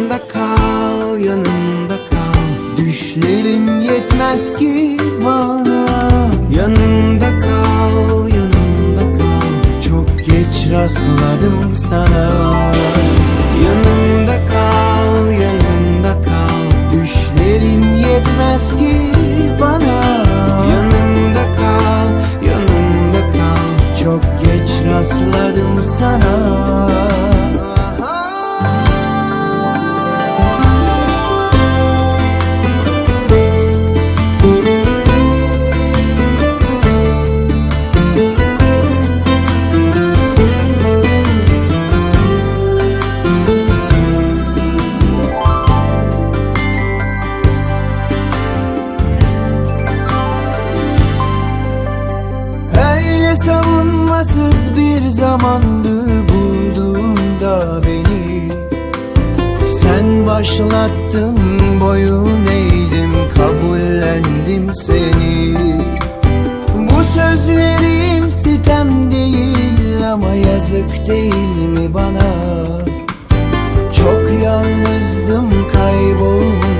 Yanımda kal, yanımda kal. Düşlerin yetmez ki bana. Yanımda kal, yanımda kal. Çok geç rastladım sana zamandı bulduğunda beni. Sen başlattın boyun eğdim kabullendim seni. Bu sözlerim sitem değil ama yazık değil mi bana? Çok yalnızdım kaybolmuştum